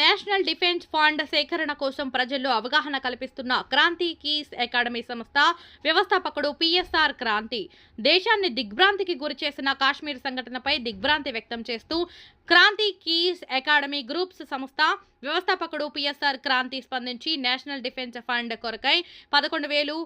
National defence fund సేకరణ కోసం ప్రజల్లో అవగాహన కల్పిస్తున్న క్రాంతి కీస్ అకాడమీ సంస్థ వ్యవస్థాపకుడు పిఎస్ఆర్ క్రాంతి. దేశాన్ని దిగ్భ్రాంతికి గురిచేసిన కాశ్మీర్ సంఘటనపై దిగ్భ్రాంతి వ్యక్తం చేస్తూ క్రాంతి కీస్ అకాడమీ గ్రూప్స్ సంస్థ వ్యవస్థాపకుడు పిఎస్ఆర్ క్రాంతి స్పందించి నేషనల్ డిఫెన్స్ ఫండ్ కొరకై పదకొండు వేలు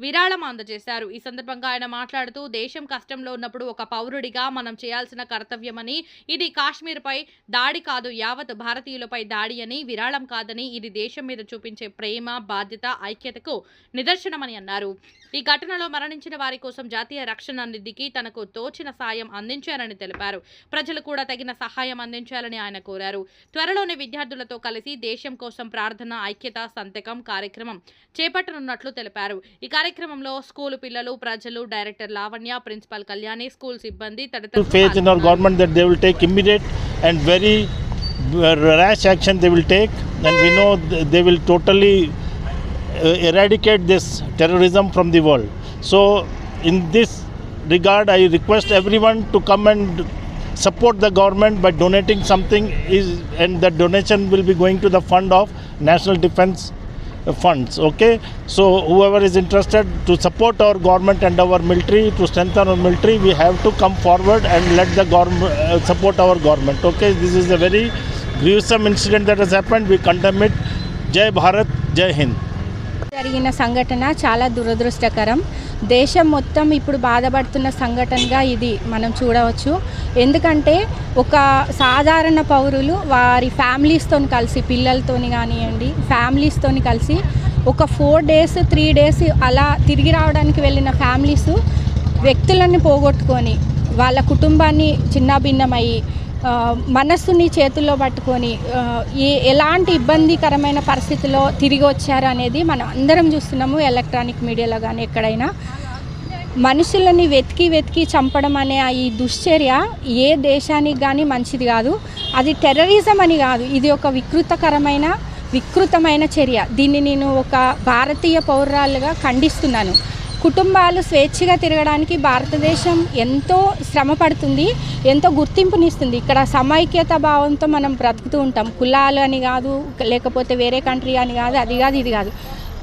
విరాళం అందజేశారు. ఈ సందర్భంగా ఆయన మాట్లాడుతూ దేశం కష్టంలో ఉన్నప్పుడు ఒక పౌరుడిగా మనం చేయాల్సిన కర్తవ్యమని ఇది కాశ్మీర్పై దాడి కాదు యావత్ భారతీయులపై దాడి అని విరాళం కాదని ఇది దేశం మీద చూపించే ప్రేమ బాధ్యత ఐక్యతకు నిదర్శనమని అన్నారు. ఈ ఘటనలో మరణించిన వారి కోసం జాతీయ రక్షణ నిధికి తనకు తోచిన సాయం అందించారని తెలిపారు. ప్రజలు కూడా తగిన సహాయం అందించాలని ఆయన కోరారు. త్వరలోనే విద్యార్థులతో కలిసి దేశం కోసం ప్రార్థన ఐక్యత సంతకం కార్యక్రమం చేపట్టనున్నట్లు తెలిపారు. ఈ కార్యక్రమంలో స్కూలు పిల్లలు ప్రజలు director Lavanya principal Kalyani school సిబ్బంది to తదితరులు in our government that they will take immediate and very rash action they will take and we know they will totally eradicate this terrorism from the world so in this regard i request everyone to come and support the government by donating something is and that donation will be going to the fund of national defense funds okay so whoever is interested to support our government and our military to strengthen our military we have to come forward and let the government uh, support our government okay this is a very gruesome incident that has happened we condemn it jai bharat jai hind జరిగిన సంఘటన చాలా దురదృష్టకరం దేశం మొత్తం ఇప్పుడు బాధపడుతున్న సంఘటనగా ఇది మనం చూడవచ్చు. ఎందుకంటే ఒక సాధారణ పౌరులు వారి ఫ్యామిలీస్తో కలిసి పిల్లలతోని కానివ్వండి ఫ్యామిలీస్తోని కలిసి ఒక ఫోర్ డేస్ త్రీ డేస్ అలా తిరిగి రావడానికి వెళ్ళిన ఫ్యామిలీస్ వ్యక్తులను పోగొట్టుకొని వాళ్ళ కుటుంబాన్ని చిన్నాభిన్నమయ్యి మనస్సుని చేతుల్లో పట్టుకొని ఏ ఎలాంటి ఇబ్బందికరమైన పరిస్థితిలో తిరిగి వచ్చారు అనేది మనం అందరం చూస్తున్నాము ఎలక్ట్రానిక్ మీడియాలో కానీ ఎక్కడైనా. మనుషులని వెతికి వెతికి చంపడం అనే ఆ ఈ దుశ్చర్య ఏ దేశానికి కానీ మంచిది కాదు. అది టెర్రరిజం అని కాదు. ఇది ఒక వికృతకరమైన వికృతమైన చర్య. దీన్ని నేను ఒక భారతీయ పౌరాలుగా ఖండిస్తున్నాను. కుటుంబాలు స్వేచ్ఛగా తిరగడానికి భారతదేశం ఎంతో శ్రమ పడుతుంది ఎంతో గుర్తింపునిస్తుంది. ఇక్కడ సమైక్యత భావంతో మనం బ్రతుకుతూ ఉంటాం. కులాలు అని కాదు లేకపోతే వేరే కంట్రీ అని కాదు అది కాదు ఇది కాదు.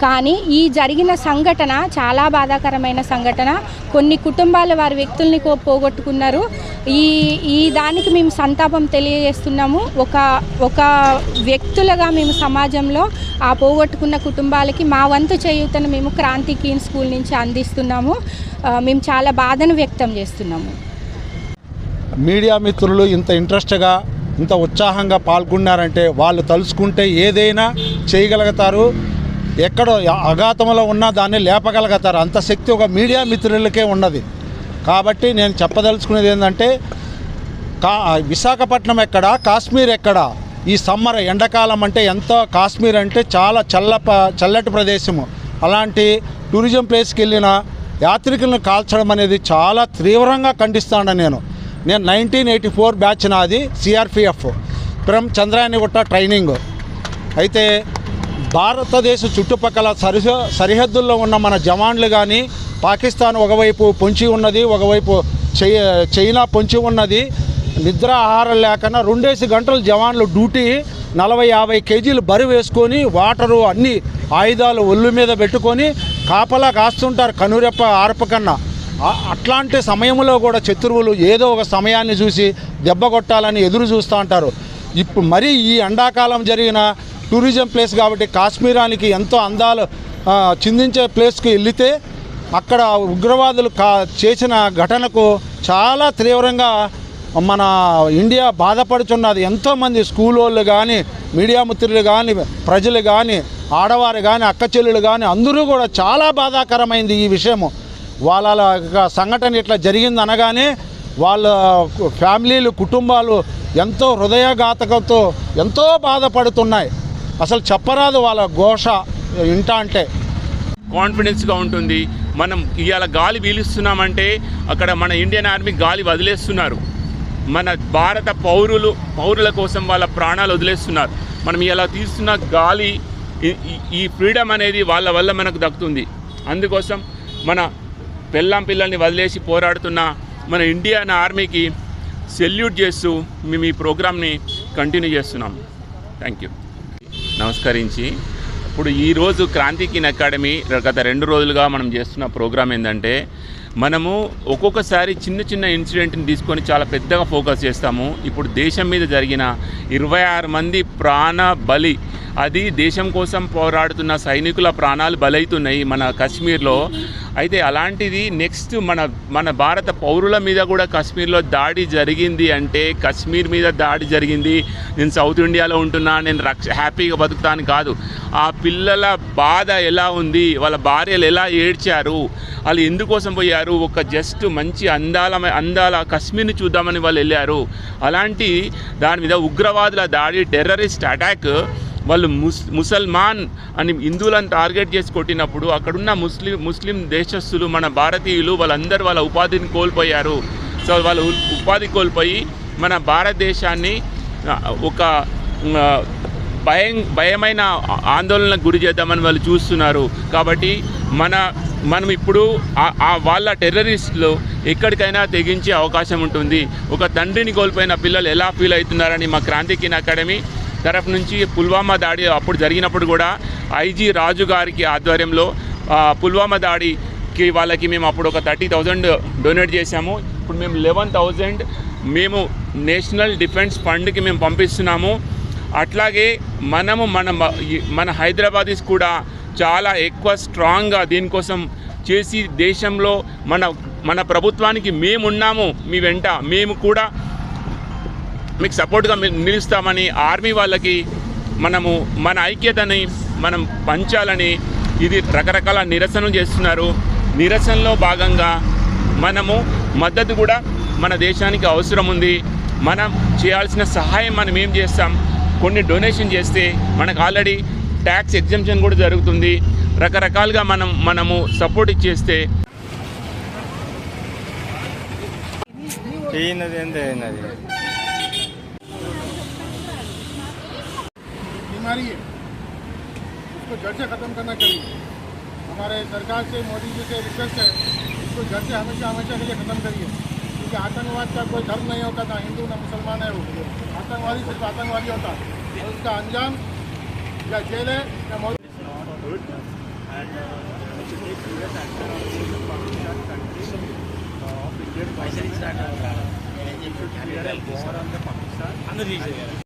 కానీ ఈ జరిగిన సంఘటన చాలా బాధాకరమైన సంఘటన కొన్ని కుటుంబాలు వారి వ్యక్తుల్ని కో- పోగొట్టుకున్నారు. ఈ ఈ దానికి మేము సంతాపం తెలియజేస్తున్నాము. ఒక ఒక వ్యక్తులుగా మేము సమాజంలో ఆ పోగొట్టుకున్న కుటుంబాలకి మా వంతు చేయూతను మేము క్రాంతి కీన్ స్కూల్ నుంచి అందిస్తున్నాము. మేము చాలా బాధను వ్యక్తం చేస్తున్నాము. మీడియా మిత్రులు ఇంత ఇంట్రెస్ట్గా ఇంత ఉత్సాహంగా పాల్గొన్నారంటే వాళ్ళు తలుచుకుంటే ఏదైనా చేయగలుగుతారు. ఎక్కడో అఘాతంలో ఉన్నా దాన్ని లేపగలుగుతారు. అంత శక్తి ఒక మీడియా మిత్రులకే ఉన్నది. కాబట్టి నేను చెప్పదలుచుకునేది ఏంటంటే కా విశాఖపట్నం ఎక్కడ కాశ్మీర్ ఎక్కడ? ఈ సమ్మర్ ఎండాకాలం అంటే ఎంతో కాశ్మీర్ అంటే చాలా చల్ల చల్లటి ప్రదేశము. అలాంటి టూరిజం ప్లేస్కి వెళ్ళిన యాత్రికులను కాల్చడం అనేది చాలా తీవ్రంగా ఖండిస్తాను నేను. నేను నైన్టీన్ ఎయిటీ ఫోర్ బ్యాచ్ నాది సిఆర్పిఎఫ్ ఫ్రమ్ చంద్రాయనిగుట్ట ట్రైనింగ్. అయితే భారతదేశ చుట్టుపక్కల సరిహ సరిహద్దుల్లో ఉన్న మన జవాన్లు కానీ పాకిస్తాన్ ఒకవైపు పొంచి ఉన్నది ఒకవైపు చై చైనా పొంచి ఉన్నది. నిద్ర ఆహారం లేకుండా రెండేసి గంటలు జవాన్లు డ్యూటీ నలభై యాభై కేజీలు బరి వేసుకొని వాటరు అన్ని ఆయుధాలు ఒళ్ళు మీద పెట్టుకొని కాపలా కాస్తుంటారు కనురెప్ప ఆర్పకన్నా అట్లాంటి సమయంలో కూడా శత్రువులు ఏదో ఒక సమయాన్ని చూసి దెబ్బ కొట్టాలని ఎదురు చూస్తూ ఉంటారు. ఇప్పుడు మరీ ఈ ఎండాకాలం జరిగిన టూరిజం ప్లేస్ కాబట్టి కాశ్మీరానికి ఎంతో అందాలు చిందించే ప్లేస్కి వెళితే అక్కడ ఉగ్రవాదులు కా చేసిన ఘటనకు చాలా తీవ్రంగా మన ఇండియా బాధపడుతున్నది ఎంతోమంది స్కూల్ వాళ్ళు కానీ మీడియా మిత్రులు కానీ ప్రజలు కానీ ఆడవారు కానీ అక్క చెల్లెలు కానీ అందరూ కూడా చాలా బాధాకరమైంది ఈ విషయము. వాళ్ళ సంఘటన ఇట్లా జరిగింది అనగానే వాళ్ళ ఫ్యామిలీలు కుటుంబాలు ఎంతో హృదయఘాతకంతో ఎంతో బాధపడుతున్నాయి. అసలు చెప్పరాదు వాళ్ళ ఘోష వింటా అంటే. కాన్ఫిడెన్స్గా ఉంటుంది. మనం ఇవాళ గాలి పీలుస్తున్నామంటే అక్కడ మన ఇండియన్ ఆర్మీ గాలి వదిలేస్తున్నారు. మన భారత పౌరులు పౌరుల కోసం వాళ్ళ ప్రాణాలు వదిలేస్తున్నారు. మనం ఇలా తీస్తున్న గాలి ఈ- ఈ ఫ్రీడమ్ అనేది వాళ్ళ వల్ల మనకు దక్కుతుంది. అందుకోసం మన పెళ్ళాం పిల్లల్ని వదిలేసి పోరాడుతున్న మన ఇండియన్ ఆర్మీకి సెల్యూట్ చేస్తూ మేము ఈ ప్రోగ్రామ్ని కంటిన్యూ చేస్తున్నాం. Thank you. నమస్కరించి. ఇప్పుడు ఈరోజు క్రాంతికిన్ అకాడమీ గత రెండు రోజులుగా మనం చేస్తున్న ప్రోగ్రాం ఏంటంటే మనము ఒక్కొక్కసారి చిన్న చిన్న ఇన్సిడెంట్ని తీసుకొని చాలా పెద్దగా ఫోకస్ చేస్తాము. ఇప్పుడు దేశం మీద జరిగిన ఇరవై ఆరు మంది ప్రాణ బలి అది దేశం కోసం పోరాడుతున్న సైనికుల ప్రాణాలు బలైతున్నాయి. మన కాశ్మీర్లో అయితే అలాంటిది నెక్స్ట్ మన మన భారత పౌరుల మీద కూడా కాశ్మీర్లో దాడి జరిగింది అంటే కాశ్మీర్ మీద దాడి జరిగింది. నేను సౌత్ ఇండియాలో ఉంటున్నా నేను రక్ష హ్యాపీగా బతుకుతాను కాదు. ఆ పిల్లల బాధ ఎలా ఉంది? వాళ్ళ భార్యలు ఎలా ఏడ్చారు? వాళ్ళు ఎందుకోసం పోయారు? ఒక జస్ట్ మంచి అందాల అందాల కాశ్మీర్ని చూద్దామని వాళ్ళు వెళ్ళారు. అలాంటి దాని మీద ఉగ్రవాదుల దాడి టెర్రరిస్ట్ అటాక్ వాళ్ళు ముస్ ముసల్మాన్ అని హిందువులను టార్గెట్ చేసి కొట్టినప్పుడు అక్కడున్న ముస్లిం ముస్లిం దేశస్థులు మన భారతీయులు వాళ్ళందరూ వాళ్ళ ఉపాధిని కోల్పోయారు. సో వాళ్ళు ఉపాధి కోల్పోయి మన భారతదేశాన్ని ఒక భయం భయమైన ఆందోళనకు గురి చేద్దామని వాళ్ళు చూస్తున్నారు. కాబట్టి మన మనం ఇప్పుడు వాళ్ళ టెర్రరిస్టులు ఎక్కడికైనా తెగించే అవకాశం ఉంటుంది. ఒక తండ్రిని కోల్పోయిన పిల్లలు ఎలా ఫీల్ అవుతున్నారని మా క్రాంతికిన అకాడమీ తరఫు నుంచి పుల్వామా దాడి అప్పుడు జరిగినప్పుడు కూడా ఐజీ రాజు గారికి ఆధ్వర్యంలో పుల్వామా దాడికి వాళ్ళకి మేము అప్పుడు ఒక థర్టీ థౌజండ్ డొనేట్ చేశాము. ఇప్పుడు మేము లెవెన్ థౌజండ్ మేము నేషనల్ డిఫెన్స్ ఫండ్కి మేము పంపిస్తున్నాము. అట్లాగే మనము మన మన హైదరాబాదీస్ కూడా చాలా ఎక్కువ స్ట్రాంగ్గా దీనికోసం చేసి దేశంలో మన మన ప్రభుత్వానికి మేమున్నాము మీ వెంట. మేము కూడా మీకు సపోర్ట్గా నిలుస్తామని ఆర్మీ వాళ్ళకి మనము మన ఐక్యతని మనం పంచాలని ఇది రకరకాల నిరసనలు చేస్తున్నారు. నిరసనలో భాగంగా మనము మద్దతు కూడా మన దేశానికి అవసరం ఉంది. మనం చేయాల్సిన సహాయం మనం ఏం చేస్తాం? కొన్ని డొనేషన్ చేస్తే మనకు ఆల్రెడీ ట్యాక్స్ ఎగ్జంప్షన్ కూడా జరుగుతుంది. రకరకాలుగా మనం మనము సపోర్ట్ ఇచ్చేస్తే ఏంది रही है उसको जड़ से ख़त्म करना चाहिए हमारे सरकार से, मोदी जी से रिक्वेस्ट है, उसको जड़ से हमेशा हमेशा के लिए ख़त्म करिए। क्योंकि आतंकवाद का कोई धर्म नहीं होता, ना हिंदू, ना मुसलमान है वो। आतंकवादी सिर्फ़ आतंकवादी होता। और उसका अंजाम या जेल है, या मोदी